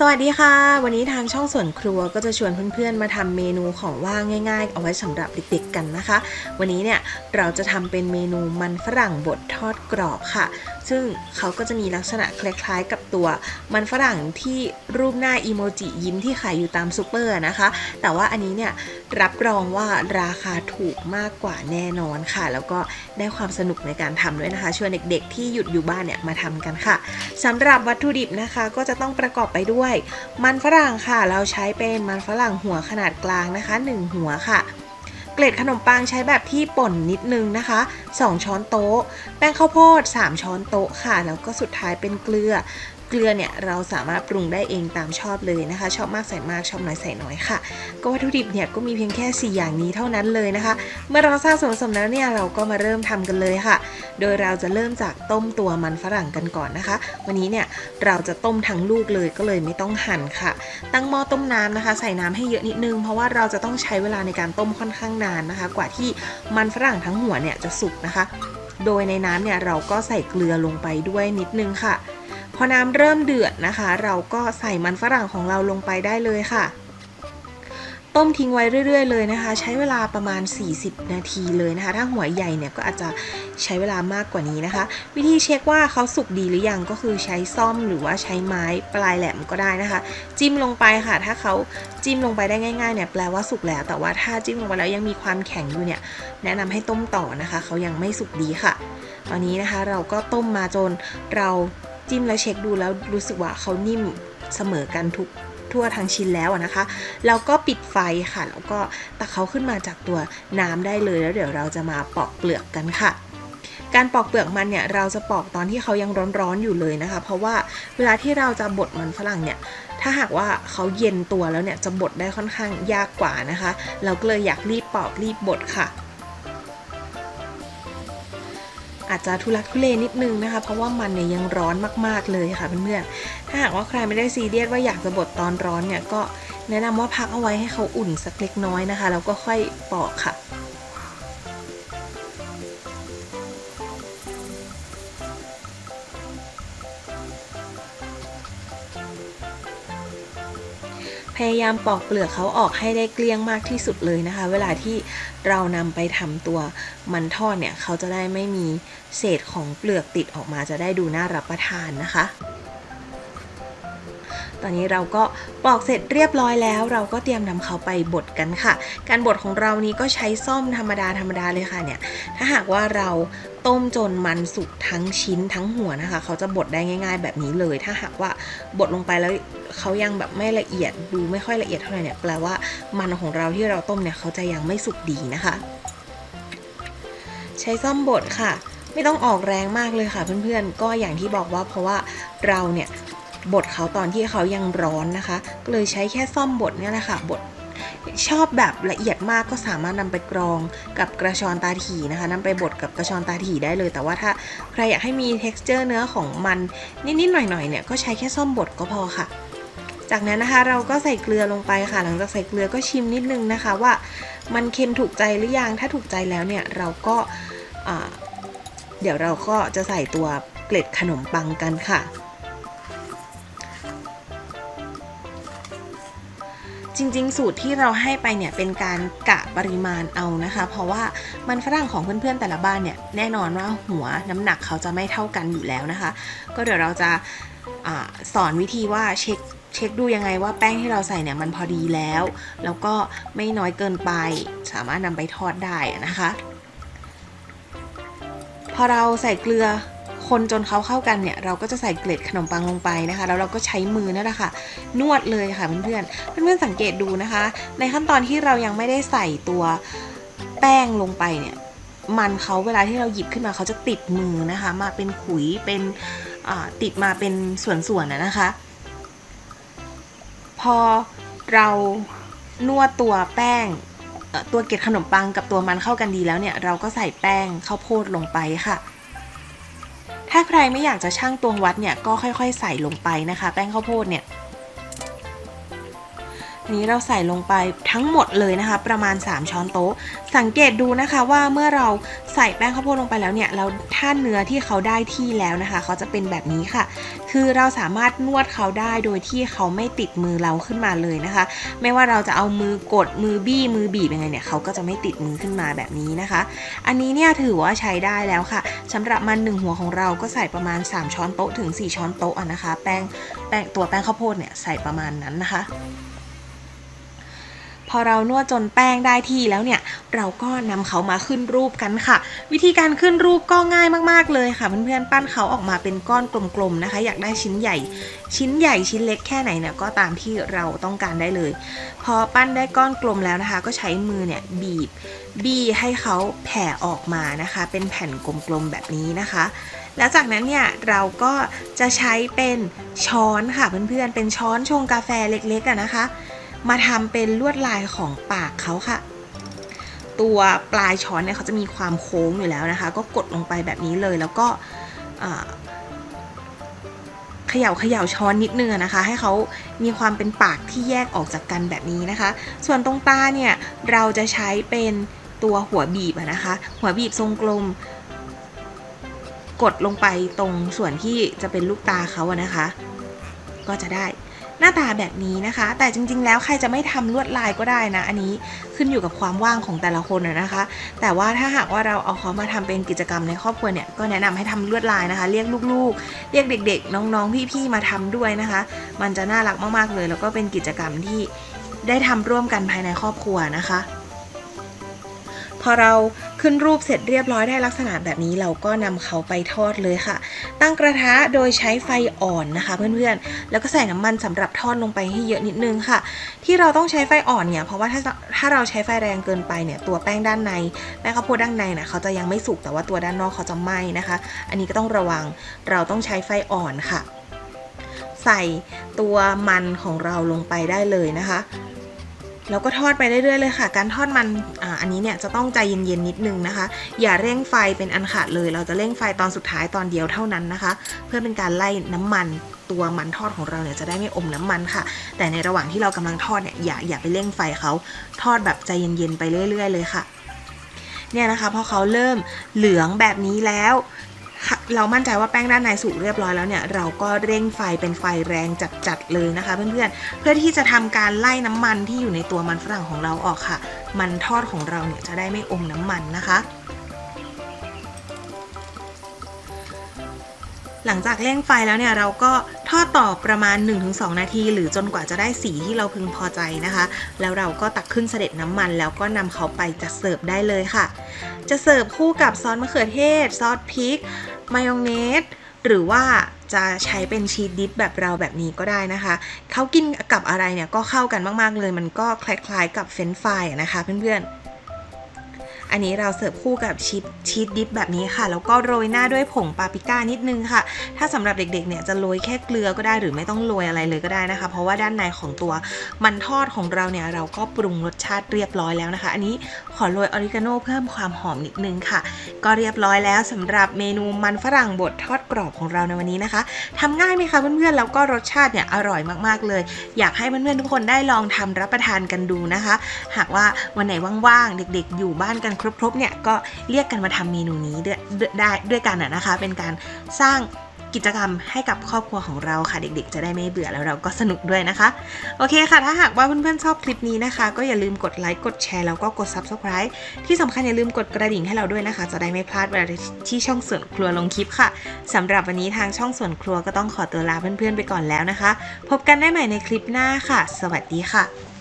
สวัสดีค่ะ วันนี้ทางช่องส่วนครัวก็จะชวนเพื่อนๆ มาทำเมนูของว่างง่าย ๆ เอาไว้สำหรับเด็กๆกันนะคะ วันนี้เนี่ยเราจะทำเป็นเมนูมันฝรั่งบดทอดกรอบค่ะ ซึ่งเขาก็จะมีลักษณะคล้ายๆ กับตัวมันฝรั่งที่รูปหน้าอีโมจิยิ้มที่ขายอยู่ตามซูเปอร์นะคะ แต่ว่าอันนี้เนี่ยรับรองว่าราคาถูกมากกว่าแน่นอนค่ะ แล้วก็ได้ความสนุกในการทำด้วยนะคะชวนเด็กๆ ที่หยุดอยู่บ้านเนี่ยมาทำกันค่ะสำหรับวัตถุดิบนะคะก็จะต้องประกอบไปด้วยมันฝรั่งค่ะ เราใช้เป็นมันฝรั่งหัวขนาดกลางนะคะ 1 หัวค่ะ เกล็ดขนมปังใช้แบบที่ป่นนิดนึงนะคะ 2 ช้อนโต๊ะ แป้งข้าวโพด 3 ช้อนโต๊ะค่ะ แล้วก็สุดท้ายเป็นเกลือ เกลือเนี่ยเราสามารถปรุงได้เองตามชอบเลยนะคะ ชอบมากใส่มากชอบน้อยใส่น้อยค่ะ ก็วัตถุดิบเนี่ยก็มีเพียงแค่ 4 อย่างนี้เท่านั้นเลยนะคะ เมื่อเราทราบส่วนผสมแล้วเนี่ยเราก็มาเริ่มทำกันเลยค่ะ โดยเราจะเริ่มจากต้มตัวมันฝรั่งกันก่อนนะคะ วันนี้เนี่ยเราจะต้มทั้งลูกเลยก็เลยไม่ต้องหั่นค่ะ ตั้งหม้อต้มน้ำนะคะ ใส่น้ำให้เยอะนิดนึง เพราะว่าเราจะต้องใช้เวลาในการต้มค่อนข้างนานนะคะ กว่าที่มันฝรั่งทั้งหัวเนี่ยจะสุกนะคะ โดยในน้ำเนี่ยเราก็ใส่เกลือลงไปด้วยนิดนึงค่ะ พอน้ำเริ่มเดือดนะคะ เราก็ใส่มันฝรั่งของเราลงไปได้เลยค่ะ ต้มทิ้งไว้เรื่อย ๆ เลยนะคะ ใช้เวลาประมาณ 40 นาทีเลยนะคะ ถ้าหัวใหญ่เนี่ยก็อาจจะใช้เวลามากกว่านี้นะคะ วิธีเช็คว่าเขาสุกดีหรือยังก็คือใช้ซ่อมหรือว่าใช้ไม้ปลายแหลมก็ได้นะคะ จิ้มลงไปค่ะ ถ้าเขาจิ้มลงไปได้ง่ายๆเนี่ยแปลว่าสุกแล้ว แต่ว่าถ้าจิ้มลงไปแล้วยังมีความแข็งอยู่เนี่ย แนะนำให้ต้มต่อนะคะ เขายังไม่สุกดีค่ะ ตอนนี้นะคะเราก็ต้มมาจนเรา จิ้มแล้วเช็คดูแล้วรู้สึกว่าเขานิ่มเสมอกันทุกทั่วทั้งชิ้นแล้วนะคะ แล้วก็ปิดไฟค่ะ แล้วก็ตักเขาขึ้นมาจากตัวน้ำได้เลยแล้วเดี๋ยวเราจะมาปอกเปลือกกันค่ะ การปอกเปลือกมันเนี่ยเราจะปอกตอนที่เขายังร้อนๆอยู่เลยนะคะ เพราะว่าเวลาที่เราจะบดมันฝรั่งเนี่ย ถ้าหากว่าเขาเย็นตัวแล้วเนี่ยจะบดได้ค่อนข้างยากกว่านะคะ เราก็เลยอยากรีบปอกรีบบดค่ะ อาจจะทุลักทุเลนิดนึงนะคะ เพราะว่ามันเนี่ยยังร้อนมากๆเลยค่ะเพื่อนๆถ้าหากว่าใครไม่ได้ซีเรียสว่าอยากจะบดตอนร้อนเนี่ยก็แนะนำว่าพักเอาไว้ให้เขาอุ่นสักเล็กน้อยนะคะแล้วก็ค่อยปอกค่ะ พยายามปอกเปลือกเขาออกให้ได้เกลี้ยงมากที่สุดเลยนะคะ เวลาที่เรานำไปทำตัวมันทอดเนี่ยเขาจะได้ไม่มีเศษของเปลือกติดออกมาจะได้ดูน่ารับประทานนะคะ อนนี้เราก็ปอกเสร็จเรียบร้อยแล้ว เราก็เตรียมนำเขาไปบดกันค่ะ การบดของเรานี้ก็ใช้ซ่อมธรรมดาธรรมดาเลยค่ะเนี่ย ถ้าหากว่าเราต้มจนมันสุกทั้งชิ้นทั้งหัวนะคะ เขาจะบดได้ง่าย ๆ แบบนี้เลย ถ้าหากว่าบดลงไปแล้วเขายังแบบไม่ละเอียดดูไม่ค่อยละเอียดเท่าไหร่เนี่ยแปลว่ามันของเราที่เราต้มเนี่ยเขาจะยังไม่สุกดีนะคะ ใช้ซ่อมบดค่ะ ไม่ต้องออกแรงมากเลยค่ะเพื่อนๆ ก็อย่างที่บอกว่าเพราะว่าเราเนี่ย บดเขาตอนที่เขายังร้อนนะคะ ก็เลยใช้แค่ซ่อมบดเนี่ยแหละค่ะบดชอบแบบละเอียดมากก็สามารถนำไปกรองกับกระชอนตาถี่นะคะนำไปบดกับกระชอนตาถี่ได้เลย แต่ว่าถ้าใครอยากให้มี t e x t อร์เนื้อของมันนิดๆหน่อยๆเนี่ยก็ใช้แค่ซ่อมบดก็พอค่ะ จากนั้นนะคะเราก็ใส่เกลือลงไปค่ะ หลังจากใส่เกลือก็ชิมนิดนึงนะคะว่ามันเค็มถูกใจหรือยังถ้าถูกใจแล้วเนี่ยเราก็เดี๋ยวเราก็จะใส่ตัวเกล็ดขนมปังกันค่ะ จริง ๆ สูตรที่เราให้ไปเนี่ยเป็นการกะปริมาณเอานะคะ เพราะว่ามันฝรั่งของเพื่อนๆแต่ละบ้านเนี่ยแน่นอนว่าหัวน้ำหนักเขาจะไม่เท่ากันอยู่แล้วนะคะ ก็เดี๋ยวเราจะอสอนวิธีว่าเช็คเช็คดูยังไงว่าแป้งที่เราใส่เนี่ยมันพอดีแล้ว แล้วก็ไม่น้อยเกินไป สามารถนำไปทอดได้นะคะ พอเราใส่เกลือ คนจนเขาเข้ากันเนี่ยเราก็จะใส่เกล็ดขนมปังลงไปนะคะ แล้วเราก็ใช้มือนั่นแหละค่ะ นวดเลยค่ะเพื่อนๆเพื่อนๆสังเกตดูนะคะ ในขั้นตอนที่เรายังไม่ได้ใส่ตัวแป้งลงไปเนี่ยมันเขาเวลาที่เราหยิบขึ้นมาเขาจะติดมือนะคะ มาเป็นขุยเป็นติดมาเป็นส่วนๆนะนะคะ พอเรานวดตัวแป้งตัวเกล็ดขนมปังกับตัวมันเข้ากันดีแล้วเนี่ย เราก็ใส่แป้งข้าวโพดลงไปค่ะ ถ้าใครไม่อยากจะชั่งตวงวัดเนี่ยก็ค่อยๆ ใส่ลงไปนะคะ แป้งข้าวโพดเนี่ย นี้เราใส่ลงไปทั้งหมดเลยนะคะ ประมาณ 3 ช้อนโต๊ะ สังเกตดูนะคะว่าเมื่อเราใส่แป้งข้าวโพดลงไปแล้วเนี่ยแล้วถ้าเนื้อที่เขาได้ที่แล้วนะคะ เขาจะเป็นแบบนี้ค่ะ คือเราสามารถนวดเขาได้โดยที่เขาไม่ติดมือเราขึ้นมาเลยนะคะ ไม่ว่าเราจะเอามือกดมือบี้มือบีบยังไงเนี่ยเขาก็จะไม่ติดมือขึ้นมาแบบนี้นะคะ อันนี้เนี่ยถือว่าใช้ได้แล้วค่ะสำหรับมันหนึ่งหัวของเราก็ใส่ประมาณ 3 ช้อนโต๊ะถึง 4 ช้อนโต๊ะนะคะ แป้งแป้งตัวแป้งข้าวโพดเนี่ยใส่ประมาณนั้นนะคะ พอเรานวดจนแป้งได้ที่แล้วเนี่ย เราก็นำเขามาขึ้นรูปกันค่ะ วิธีการขึ้นรูปก็ง่ายมากๆเลยค่ะเพื่อนๆปั้นเขาออกมาเป็นก้อนกลมๆนะคะ อยากได้ชิ้นใหญ่ ชิ้นใหญ่ชิ้นเล็กแค่ไหนเนี่ยก็ตามที่เราต้องการได้เลย พอปั้นได้ก้อนกลมแล้วนะคะ ก็ใช้มือเนี่ยบีบบี้ให้เขาแผ่ออกมานะคะ เป็นแผ่นกลมๆแบบนี้นะคะ แล้วจากนั้นเนี่ยเราก็จะใช้เป็นช้อนค่ะเพื่อนๆเป็นช้อนชงกาแฟเล็กๆนะคะ มาทำเป็นลวดลายของปากเขาค่ะ ตัวปลายช้อนเนี่ยเขาจะมีความโค้งอยู่แล้วนะคะ ก็กดลงไปแบบนี้เลยแล้วก็เขย่าเขย่าช้อนนิดนึงนะคะ ให้เขามีความเป็นปากที่แยกออกจากกันแบบนี้นะคะ ส่วนตรงตาเนี่ยเราจะใช้เป็นตัวหัวบีบนะคะ หัวบีบทรงกลม กดลงไปตรงส่วนที่จะเป็นลูกตาเขาอะนะคะ ก็จะได้ หน้าตาแบบนี้นะคะ แต่จริง ๆ แล้วใครจะไม่ทำลวดลายก็ได้นะ อันนี้ขึ้นอยู่กับความว่างของแต่ละคนนะคะ แต่ว่าถ้าหากว่าเราเอาเขามาทำเป็นกิจกรรมในครอบครัวเนี่ยก็แนะนำให้ทำลวดลายนะคะ เรียกลูกๆ เรียกเด็ก ๆ น้องๆพี่ๆมาทำด้วยนะคะ มันจะน่ารักมากๆเลย แล้วก็เป็นกิจกรรมที่ได้ทำร่วมกันภายในครอบครัวนะคะ อเราขึ้นรูปเสร็จเรียบร้อยได้ลักษณะแบบนี้เราก็นำเขาไปทอดเลยค่ะ ตั้งกระทะโดยใช้ไฟอ่อนนะคะ เพื่อนๆ แล้วก็ใส่น้ำมันสำหรับทอดลงไปให้เยอะนิดนึงค่ะ ที่เราต้องใช้ไฟอ่อนเนี่ยเพราะว่าถ้าถ้าเราใช้ไฟแรงเกินไปเนี่ยตัวแป้งด้านในแป้งข้าวโพดด้านในเนี่ยเขาจะยังไม่สุกแต่ว่าตัวด้านนอกเขาจะไหม้นะคะ อันนี้ก็ต้องระวังเราต้องใช้ไฟอ่อนค่ะ ใส่ตัวมันของเราลงไปได้เลยนะคะ แล้วก็ทอดไปเรื่อยๆเลยค่ะ การทอดมันออันนี้เนี่ยจะต้องใจเย็นๆนิดนึงนะคะ อย่าเร่งไฟเป็นอันขาดเลย เราจะเร่งไฟตอนสุดท้ายตอนเดียวเท่านั้นนะคะ เพื่อเป็นการไล่น้ำมันตัวมันทอดของเราเนี่ยจะได้ไม่อมน้ำมันค่ะ แต่ในระหว่างที่เรากำลังทอดเนี่ยอย่าอย่าไปเร่งไฟเขาทอดแบบใจเย็นๆไปเรื่อย ๆ เลยค่ะเนี่ยนะคะพอเขาเริ่มเหลืองแบบนี้แล้ว เรามั่นใจว่าแป้งด้านในสุกเรียบร้อยแล้วเนี่ยเราก็เร่งไฟเป็นไฟแรงจัดๆเลยนะคะ เพื่อนๆ เพื่อที่จะทำการไล่น้ำมันที่อยู่ในตัวมันฝรั่งของเราออกค่ะ มันทอดของเราเนี่ยจะได้ไม่อมน้ำมันนะคะ หลังจากเร่งไฟแล้วเนี่ยเราก็ทอดต่อประมาณ 1-2 นาที หรือจนกว่าจะได้สีที่เราพึงพอใจนะคะ แล้วเราก็ตักขึ้นเสด็จน้ำมัน แล้วก็นำเขาไปจัดเสิร์ฟได้เลยค่ะ จะเสิร์ฟคู่กับซอสมะเขือเทศ ซอสพริก มายองเนส หรือว่าจะใช้เป็นชีสดิปแบบเราแบบนี้ก็ได้นะคะ เขากินกับอะไรเนี่ยก็เข้ากันมากๆเลย มันก็คล้ายๆกับเฟรนช์ฟรายนะคะเพื่อนๆ อันนี้เราเสิร์ฟคู่กับชีสชีสดิปแบบนี้ค่ะ แล้วก็โรยหน้าด้วยผงปาปริก้านิดนึงค่ะ ถ้าสำหรับเด็กๆเนี่ยจะโรยแค่เกลือก็ได้หรือไม่ต้องโรยอะไรเลยก็ได้นะคะ เพราะว่าด้านในของตัวมันทอดของเราเนี่ยเราก็ปรุงรสชาติเรียบร้อยแล้วนะคะ อันนี้ขอโรยออริกาโนเพิ่มความหอมนิดนึงค่ะ ก็เรียบร้อยแล้วสำหรับเมนูมันฝรั่งบดทอดกรอบของเราในวันนี้นะคะทำง่ายไหมคะเพื่อนๆแล้วก็รสชาติเนี่ยอร่อยมากๆเลย อยากให้เพื่อนๆทุกคนได้ลองทำรับประทานกันดูนะคะ หากว่าวันไหนว่างๆเด็ก ๆ อยู่บ้านกันครบๆเนี่ยก็เรียกกันมาทำเมนูนี้ได้ด้วยกันนะคะ เป็นการสร้างกิจกรรมให้กับครอบครัวของเราค่ะ เด็กๆ จะได้ไม่เบื่อแล้วเราก็สนุกด้วยนะคะ โอเคค่ะ ถ้าหากว่าเพื่อนๆ ชอบคลิปนี้นะคะ ก็อย่าลืมกดไลค์กดแชร์แล้วก็กด subscribe ที่สำคัญอย่าลืมกดกระดิ่งให้เราด้วยนะคะ จะได้ไม่พลาดเวลาที่ช่องส่วนครัวลงคลิปค่ะสำหรับวันนี้ทางช่องส่วนครัวก็ต้องขอตัวลาเพื่อนๆ ไปก่อนแล้วนะคะ พบกันได้ใหม่ในคลิปหน้าค่ะ สวัสดีค่ะ